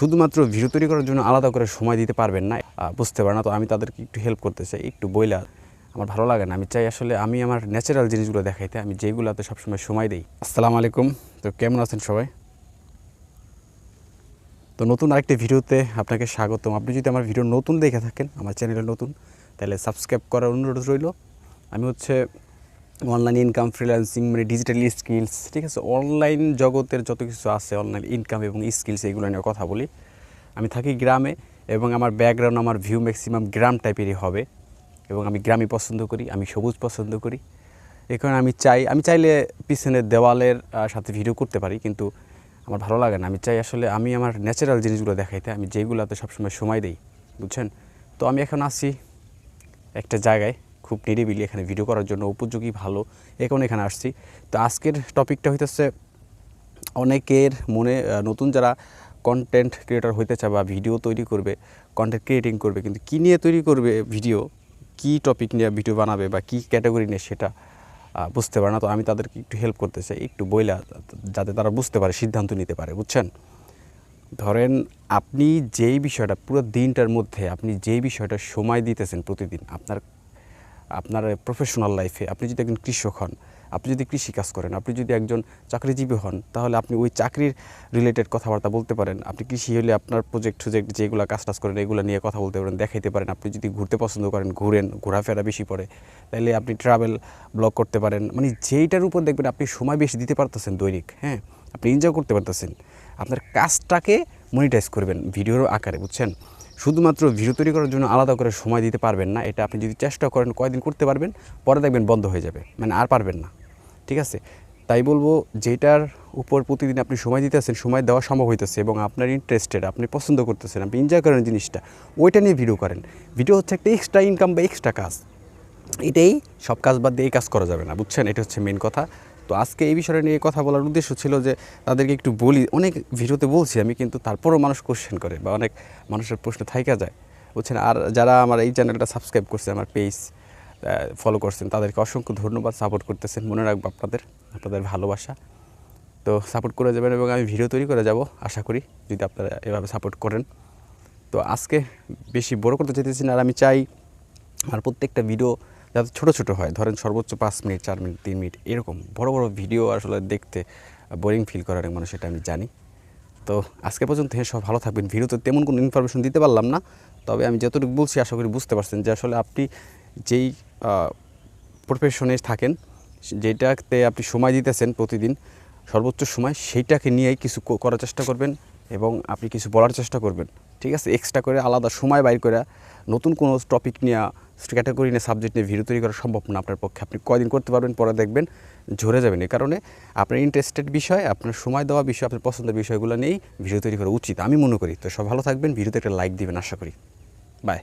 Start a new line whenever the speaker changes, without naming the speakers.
শুধুমাত্র ভিডিও তৈরি করার জন্য আলাদা করে সময় দিতে পারবেন না। বুঝতে পারে না, তো আমি তাদেরকে একটু হেল্প করতে চাই। একটু বইলা, আমার ভালো লাগে না। আমি চাই আসলে আমি আমার ন্যাচারাল জিনিসগুলো দেখাইতে, আমি যেইগুলোতে সবসময় সময় দিই। আসসালামু আলাইকুম। তো কেমন আছেন সবাই? তো নতুন আরেকটি ভিডিওতে আপনাকে স্বাগতম। আপনি যদি আমার ভিডিও নতুন দেখে থাকেন, আমার চ্যানেলে নতুন, তাহলে সাবস্ক্রাইব করার অনুরোধ রইল। আমি হচ্ছে অনলাইন ইনকাম ফ্রিল্যান্সিং মানে ডিজিটাল স্কিলস ঠিক আছে? অনলাইন জগতের যত কিছু আছে অনলাইন ইনকাম এবং স্কিলস এগুলো নিয়ে কথা বলি। আমি থাকি গ্রামে এবং আমার ব্যাকগ্রাউন্ড আমার ভিউ ম্যাক্সিমাম গ্রাম টাইপেরই হবে এবং আমি গ্রামই পছন্দ করি, আমি সবুজ পছন্দ করি। এখানে আমি চাই, আমি চাইলে পিছনের দেওয়ালের সাথে ভিডিও করতে পারি, কিন্তু আমার ভালো লাগে না। আমি চাই আসলে আমি আমার ন্যাচারাল জিনিসগুলো দেখাইতে, আমি যেইগুলোতে সবসময় সময় দিই, বুঝছেন? তো আমি এখন আসি একটা জায়গায়। খুব নিরিবিলি এখানে ভিডিও করার জন্য উপযোগী, ভালো। এখন এখানে আসছি। তো আজকের টপিকটা হইতেছে অনেকের মনে নতুন যারা কন্টেন্ট ক্রিয়েটার হইতে চায় বা ভিডিও তৈরি করবে কন্টেন্ট ক্রিয়েটিং করবে, কিন্তু কী নিয়ে তৈরি করবে ভিডিও কী টপিক নিয়ে ভিডিও বানাবে বা কী ক্যাটাগরি নিয়ে সেটা বুঝতে পারে না। তো আমি তাদেরকে একটু হেল্প করতে চাই, একটু বইলা, যাতে তারা বুঝতে পারে, সিদ্ধান্ত নিতে পারে, বুঝছেন? ধরেন আপনি যেই বিষয়টা পুরো দিনটার মধ্যে, আপনি যেই বিষয়টা সময় দিতেছেন প্রতিদিন, আপনার আপনার প্রফেশনাল লাইফে আপনি যদি একজন কৃষক হন, আপনি যদি কৃষিকাজ করেন, আপনি যদি একজন চাকরিজীবী হন, তাহলে আপনি ওই চাকরির রিলেটেড কথাবার্তা বলতে পারেন। আপনি কৃষি হলে আপনার প্রজেক্ট প্রজেক্ট যেগুলো কাজ টাজ করেন, এগুলো নিয়ে কথা বলতে পারেন, দেখাইতে পারেন। আপনি যদি ঘুরতে পছন্দ করেন, ঘুরেন, ঘোরাফেরা বেশি পড়ে তাহলে আপনি ট্রাভেল ব্লগ করতে পারেন। মানে যেইটার উপর দেখবেন আপনি সময় বেশি দিতে পারতেছেন দৈনিক হ্যাঁ? আপনি এনজয় করতে পারতেছেন। আপনার কাজটাকে মনিটাইজ করবেন, ভিডিওর আকারে, বুঝছেন? শুধুমাত্র ভিডিও তৈরি করার জন্য আলাদা করে সময় দিতে পারবেন না। এটা আপনি যদি চেষ্টা করেন কয়দিন করতে পারবেন, পরে দেখবেন বন্ধ হয়ে যাবে। মানে আর পারবেন না। ঠিক আছে? তাই বলব, যেটার উপর প্রতিদিন আপনি সময় দিতেছেন সময় দেওয়া সম্ভব হইতেছে এবং আপনার ইন্টারেস্টেড আপনি পছন্দ করতেছেন, আপনি এনজয় করেন জিনিসটা, ওইটা নিয়ে ভিডিও করেন। ভিডিও হচ্ছে একটা এক্সট্রা ইনকাম বা এক্সট্রা কাজ। এটাই সব কাজ বাদ দিয়ে এই কাজ করা যাবে না, বুঝছেন? এটা হচ্ছে মেন কথা। তো আজকে এই বিষয়টা নিয়ে কথা বলার উদ্দেশ্য ছিল যে তাদেরকে একটু বলি। অনেক ভিডিওতে বলছি আমি, কিন্তু তারপরও মানুষ কোশ্চেন করে বা অনেক মানুষের প্রশ্ন থাইকা যায়। বুঝছেন? আর যারা আমার এই চ্যানেলটা সাবস্ক্রাইব করছে, আমার পেজ ফলো করছেন, তাদেরকে অসংখ্য ধন্যবাদ। সাপোর্ট করতেছেন, মনে রাখব আপনাদের আপনাদের ভালোবাসা। তো সাপোর্ট করে যাবেন এবং আমি ভিডিও তৈরি করে যাব, আশা করি যদি আপনারা এভাবে সাপোর্ট করেন। তো আজকে বেশি বড় করতে চাইতেছি না, আর আমি চাই আমার প্রত্যেকটা ভিডিও যাতে ছোটো ছোটো হয়। ধরেন সর্বোচ্চ পাঁচ মিনিট, চার মিনিট, তিন মিনিট এরকম বড় বড় ভিডিও আসলে দেখতে বোরিং ফিল করার মানুষ সেটা আমি জানি। তো আজকে পর্যন্ত হ্যাঁ সব ভালো থাকবেন। ভিডিওতে তেমন কোনো ইনফরমেশন দিতে পারলাম না। তবে আমি যতটুকু বলছি আশা করি বুঝতে পারছেন যে আসলে আপনি যেই প্রফেশনে থাকেন, যেটাতে আপনি সময় দিতেছেন প্রতিদিন, সর্বোচ্চ সময় সেইটাকে নিয়েই কিছু করার চেষ্টা করবেন। এবং আপনি কিছু বলার চেষ্টা করবেন, ঠিক আছে? এক্সট্রা করে আলাদা সময় বাইর করে নতুন কোনো টপিক নিয়ে ক্যাটাগরি নিয়ে সাবজেক্ট নিয়ে ভিডিও তৈরি করা সম্ভব না আপনার পক্ষে। আপনি কয়দিন করতে পারবেন, পরে দেখবেন ঝরে যাবেন। এ কারণে আপনার ইন্টারেস্টেড বিষয়, আপনার সময় দেওয়া বিষয়, আপনার পছন্দের বিষয়গুলো নিয়েই ভিডিও তৈরি করা উচিত, আমি মনে করি। তো সব ভালো থাকবেন ভিডিওতে একটা লাইক দিবেন, আশা করি। বাই